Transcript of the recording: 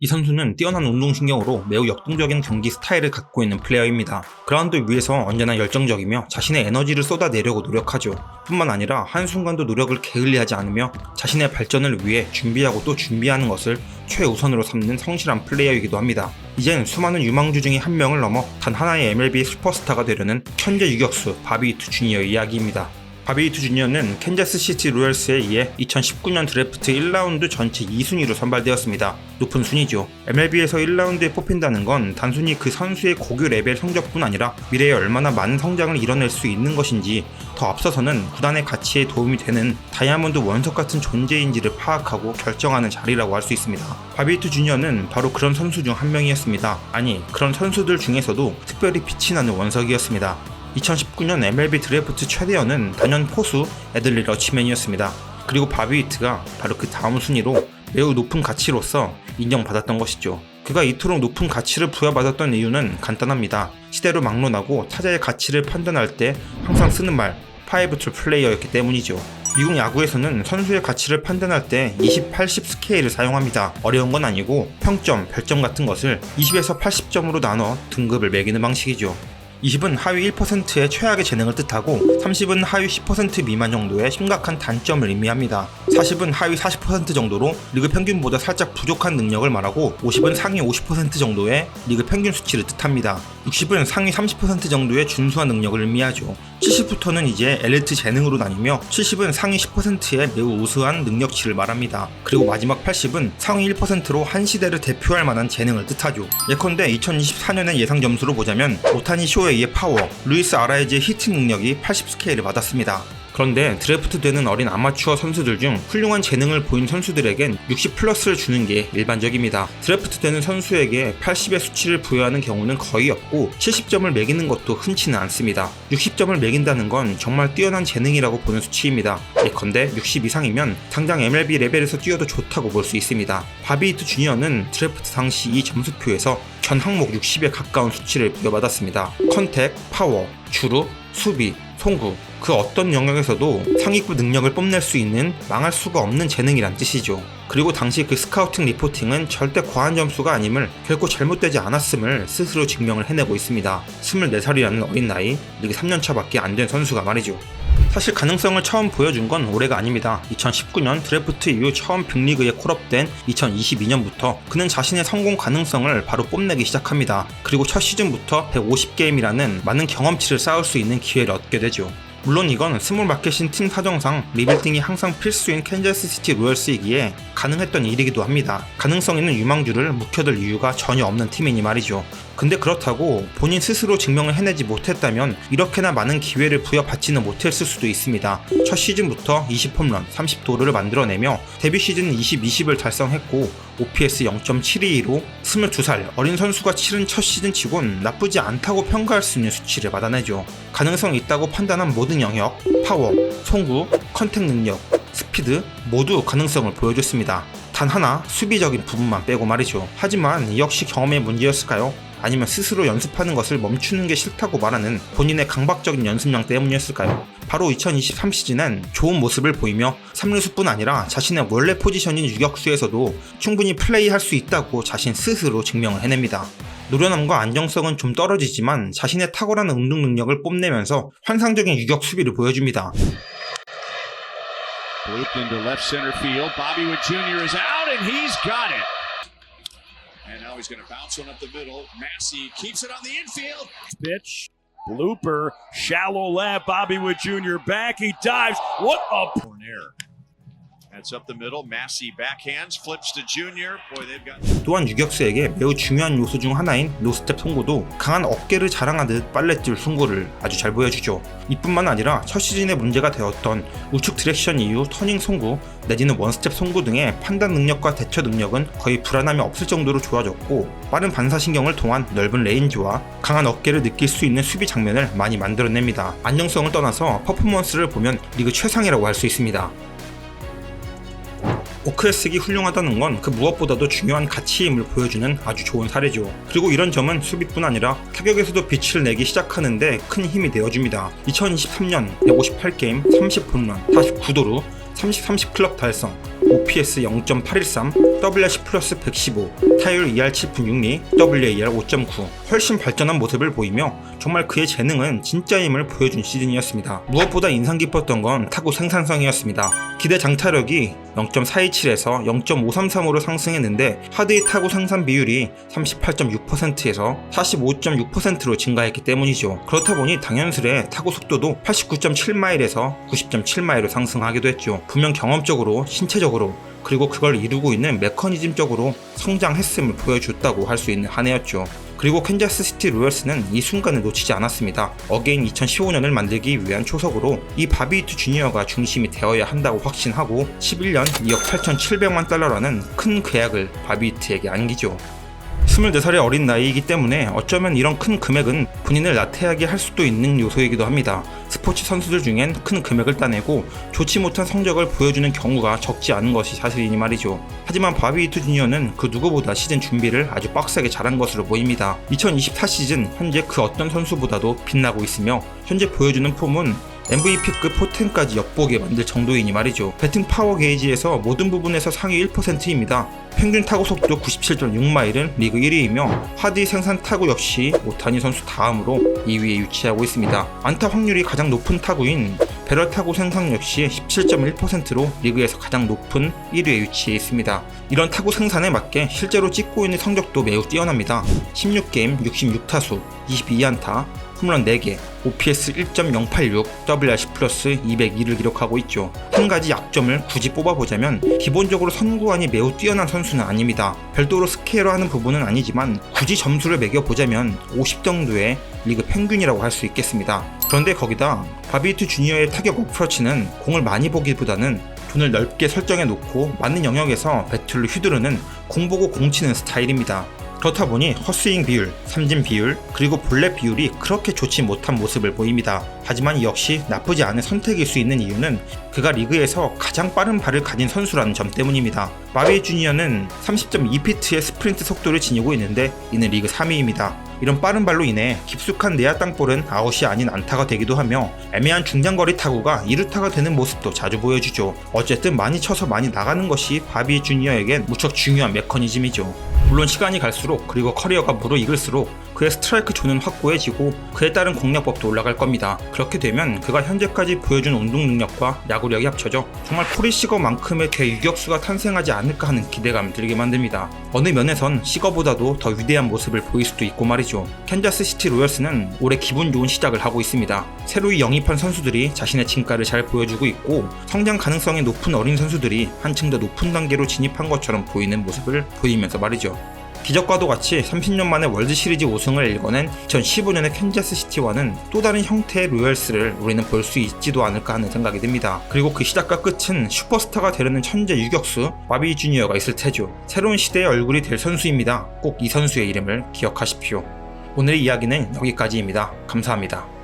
이 선수는 뛰어난 운동신경으로 매우 역동적인 경기 스타일을 갖고 있는 플레이어입니다. 그라운드 위에서 언제나 열정적이며 자신의 에너지를 쏟아내려고 노력하죠. 뿐만 아니라 한순간도 노력을 게을리하지 않으며 자신의 발전을 위해 준비하고 또 준비하는 것을 최우선으로 삼는 성실한 플레이어이기도 합니다. 이젠 수많은 유망주 중에 한 명을 넘어 단 하나의 MLB 슈퍼스타가 되려는 현재 유격수 바비 이트 주니어의 이야기입니다. 바비이트 주니어는 캔자스 시티 로열스에 이어 2019년 드래프트 1라운드 전체 2순위로 선발되었습니다. 높은 순위죠. MLB에서 1라운드에 뽑힌다는 건 단순히 그 선수의 고교 레벨 성적뿐 아니라 미래에 얼마나 많은 성장을 이뤄낼 수 있는 것인지 더 앞서서는 구단의 가치에 도움이 되는 다이아몬드 원석 같은 존재인지를 파악하고 결정하는 자리라고 할 수 있습니다. 바비이트 주니어는 바로 그런 선수 중 한 명이었습니다. 아니, 그런 선수들 중에서도 특별히 빛이 나는 원석이었습니다. 2019년 MLB 드래프트 최대어는 단연 포수 애들리 러치맨이었습니다. 그리고 바비이트가 바로 그 다음 순위로 매우 높은 가치로서 인정받았던 것이죠. 그가 이토록 높은 가치를 부여받았던 이유는 간단합니다. 시대로 막론하고 타자의 가치를 판단할 때 항상 쓰는 말 파이브 툴 플레이어였기 때문이죠. 미국 야구에서는 선수의 가치를 판단할 때 20, 80 스케일을 사용합니다. 어려운 건 아니고 평점, 별점 같은 것을 20에서 80점으로 나눠 등급을 매기는 방식이죠. 20은 하위 1%의 최악의 재능을 뜻하고 30은 하위 10% 미만 정도의 심각한 단점을 의미합니다. 40은 하위 40% 정도로 리그 평균보다 살짝 부족한 능력을 말하고 50은 상위 50% 정도의 리그 평균 수치를 뜻합니다. 60은 상위 30% 정도의 준수한 능력을 의미하죠. 70부터는 이제 엘리트 재능으로 나뉘며 70은 상위 10%의 매우 우수한 능력치를 말합니다. 그리고 마지막 80은 상위 1%로 한 시대를 대표할 만한 재능을 뜻하죠. 예컨대 2024년의 예상 점수로 보자면 오타니 쇼에이의 파워, 루이스 아라이즈의 히트 능력이 80 스케일을 받았습니다. 그런데 드래프트 되는 어린 아마추어 선수들 중 훌륭한 재능을 보인 선수들에겐 60 플러스를 주는 게 일반적입니다. 드래프트 되는 선수에게 80의 수치를 부여하는 경우는 거의 없고 70점을 매기는 것도 흔치는 않습니다. 60점을 매긴다는 건 정말 뛰어난 재능이라고 보는 수치입니다. 예컨대 60 이상이면 당장 MLB 레벨에서 뛰어도 좋다고 볼 수 있습니다. 바비이트 주니어는 드래프트 당시 이 점수표에서 전 항목 60에 가까운 수치를 부여받았습니다. 컨택, 파워, 주루, 수비, 송구 그 어떤 영역에서도 상위급 능력을 뽐낼 수 있는 망할 수가 없는 재능이란 뜻이죠. 그리고 당시 그 스카우팅 리포팅은 절대 과한 점수가 아님을 결코 잘못되지 않았음을 스스로 증명을 해내고 있습니다. 24살이라는 어린 나이, 리그 3년차밖에 안 된 선수가 말이죠. 사실 가능성을 처음 보여준 건 올해가 아닙니다. 2019년 드래프트 이후 처음 빅리그에 콜업된 2022년부터 그는 자신의 성공 가능성을 바로 뽐내기 시작합니다. 그리고 첫 시즌부터 150게임이라는 많은 경험치를 쌓을 수 있는 기회를 얻게 되죠. 물론 이건 스몰 마켓인 팀 사정상 리빌딩이 항상 필수인 캔자스 시티 로열스이기에 가능했던 일이기도 합니다. 가능성 있는 유망주를 묵혀둘 이유가 전혀 없는 팀이니 말이죠. 근데 그렇다고 본인 스스로 증명을 해내지 못했다면 이렇게나 많은 기회를 부여받지는 못했을 수도 있습니다. 첫 시즌부터 20홈런, 30도루를 만들어내며 데뷔 시즌 20, 20을 달성했고 OPS 0.722로 22살 어린 선수가 치른 첫 시즌 치곤 나쁘지 않다고 평가할 수 있는 수치를 받아내죠. 가능성 있다고 판단한 모든 영역, 파워, 송구, 컨택 능력, 스피드 모두 가능성을 보여줬습니다. 단 하나 수비적인 부분만 빼고 말이죠. 하지만 이 역시 경험의 문제였을까요? 아니면 스스로 연습하는 것을 멈추는 게 싫다고 말하는 본인의 강박적인 연습량 때문이었을까요? 바로 2023 시즌엔 좋은 모습을 보이며 3루수뿐 아니라 자신의 원래 포지션인 유격수에서도 충분히 플레이할 수 있다고 자신 스스로 증명을 해냅니다. 노련함과 안정성은 좀 떨어지지만 자신의 탁월한 운동 능력을 뽐내면서 환상적인 유격 수비를 보여줍니다. Blooper, shallow left. Bobby Wood Jr. back. He dives. What a Corner. 또한 유격수에게 매우 중요한 요소 중 하나인 노스텝 송구도 강한 어깨를 자랑하듯 빨래줄 송구를 아주 잘 보여주죠. 이뿐만 아니라 첫 시즌에 문제가 되었던 우측 디렉션 이후 터닝 송구 내지는 원스텝 송구 등의 판단 능력과 대처 능력은 거의 불안함이 없을 정도로 좋아졌고 빠른 반사신경을 통한 넓은 레인지와 강한 어깨를 느낄 수 있는 수비 장면을 많이 만들어냅니다. 안정성을 떠나서 퍼포먼스를 보면 리그 최상이라고 할 수 있습니다. 오크레스기 훌륭하다는 건 그 무엇보다도 중요한 가치임을 보여주는 아주 좋은 사례죠. 그리고 이런 점은 수비뿐 아니라 타격에서도 빛을 내기 시작하는데 큰 힘이 되어줍니다. 2023년 158게임 30홈런 49도루 30-30 클럽 달성 OPS 0.813, WRC 플러스 115, 타율 2할 7푼 6리, WAR 5.9 훨씬 발전한 모습을 보이며 정말 그의 재능은 진짜임을 보여준 시즌이었습니다. 무엇보다 인상 깊었던 건 타구 생산성이었습니다. 기대 장타력이 0.427에서 0.533으로 상승했는데 하드의 타구 생산 비율이 38.6%에서 45.6%로 증가했기 때문이죠. 그렇다 보니 당연스레 타구 속도도 89.7마일에서 90.7마일로 상승하기도 했죠. 분명 경험적으로, 신체적으로, 그리고 그걸 이루고 있는 메커니즘적으로 성장했음을 보여줬다고 할 수 있는 한 해였죠. 그리고 캔자스 시티 로열스는 이 순간을 놓치지 않았습니다. 어게인 2015년을 만들기 위한 초석으로 이 바비히트 주니어가 중심이 되어야 한다고 확신하고 11년 2억 8,700만 달러라는 큰 계약을 바비히트에게 안기죠. 24살의 어린 나이이기 때문에 어쩌면 이런 큰 금액은 본인을 나태하게 할 수도 있는 요소이기도 합니다. 스포츠 선수들 중엔 큰 금액을 따내고 좋지 못한 성적을 보여주는 경우가 적지 않은 것이 사실이니 말이죠. 하지만 바비히트 주니어는 그 누구보다 시즌 준비를 아주 빡세게 잘한 것으로 보입니다. 2024 시즌 현재 그 어떤 선수보다도 빛나고 있으며 현재 보여주는 폼은 MVP급 포텐까지 엿보게 만들 정도이니 말이죠. 배팅 파워 게이지에서 모든 부분에서 상위 1%입니다. 평균 타구 속도 97.6마일은 리그 1위이며 하디 생산 타구 역시 오타니 선수 다음으로 2위에 위치하고 있습니다. 안타 확률이 가장 높은 타구인 배럴 타구 생산 역시 17.1%로 리그에서 가장 높은 1위에 위치해 있습니다. 이런 타구 생산에 맞게 실제로 찍고 있는 성적도 매우 뛰어납니다. 16게임 66타수, 22안타, 홈런 4개, OPS 1.086, WRC 플러스 202를 기록하고 있죠. 한 가지 약점을 굳이 뽑아보자면 기본적으로 선구안이 매우 뛰어난 선수는 아닙니다. 별도로 스케일로 하는 부분은 아니지만 굳이 점수를 매겨보자면 50 정도의 리그 평균이라고 할 수 있겠습니다. 그런데 거기다 바비히트 주니어의 타격 어프로치는 공을 많이 보기보다는 존을 넓게 설정해 놓고 맞는 영역에서 배틀로 휘두르는 공 보고 공 치는 스타일입니다. 그렇다 보니 헛스윙 비율, 삼진 비율, 그리고 볼넷 비율이 그렇게 좋지 못한 모습을 보입니다. 하지만 이 역시 나쁘지 않은 선택일 수 있는 이유는 그가 리그에서 가장 빠른 발을 가진 선수라는 점 때문입니다. 마베이 주니어는 30.2피트의 스프린트 속도를 지니고 있는데 이는 리그 3위입니다. 이런 빠른 발로 인해 깊숙한 내야 땅볼은 아웃이 아닌 안타가 되기도 하며 애매한 중장거리 타구가 2루타가 되는 모습도 자주 보여주죠. 어쨌든 많이 쳐서 많이 나가는 것이 바비 주니어에겐 무척 중요한 메커니즘이죠. 물론 시간이 갈수록 그리고 커리어가 무르익을수록 그의 스트라이크 존은 확고해지고 그에 따른 공략법도 올라갈 겁니다. 그렇게 되면 그가 현재까지 보여준 운동 능력과 야구력이 합쳐져 정말 코리시거만큼의 대유격수가 탄생하지 않을까 하는 기대감을 들게 만듭니다. 어느 면에선 시거보다도 더 위대한 모습을 보일 수도 있고 말이죠. 캔자스 시티 로열스는 올해 기분 좋은 시작을 하고 있습니다. 새로이 영입한 선수들이 자신의 진가를 잘 보여주고 있고 성장 가능성이 높은 어린 선수들이 한층 더 높은 단계로 진입한 것처럼 보이는 모습을 보이면서 말이죠. 기적과도 같이 30년 만에 월드 시리즈 우승을 일궈낸 2015년의 캔자스 시티와는 또 다른 형태의 로열스를 우리는 볼 수 있지도 않을까 하는 생각이 듭니다. 그리고 그 시작과 끝은 슈퍼스타가 되려는 천재 유격수 마비 주니어가 있을 테죠. 새로운 시대의 얼굴이 될 선수입니다. 꼭 이 선수의 이름을 기억하십시오. 오늘의 이야기는 여기까지입니다. 감사합니다.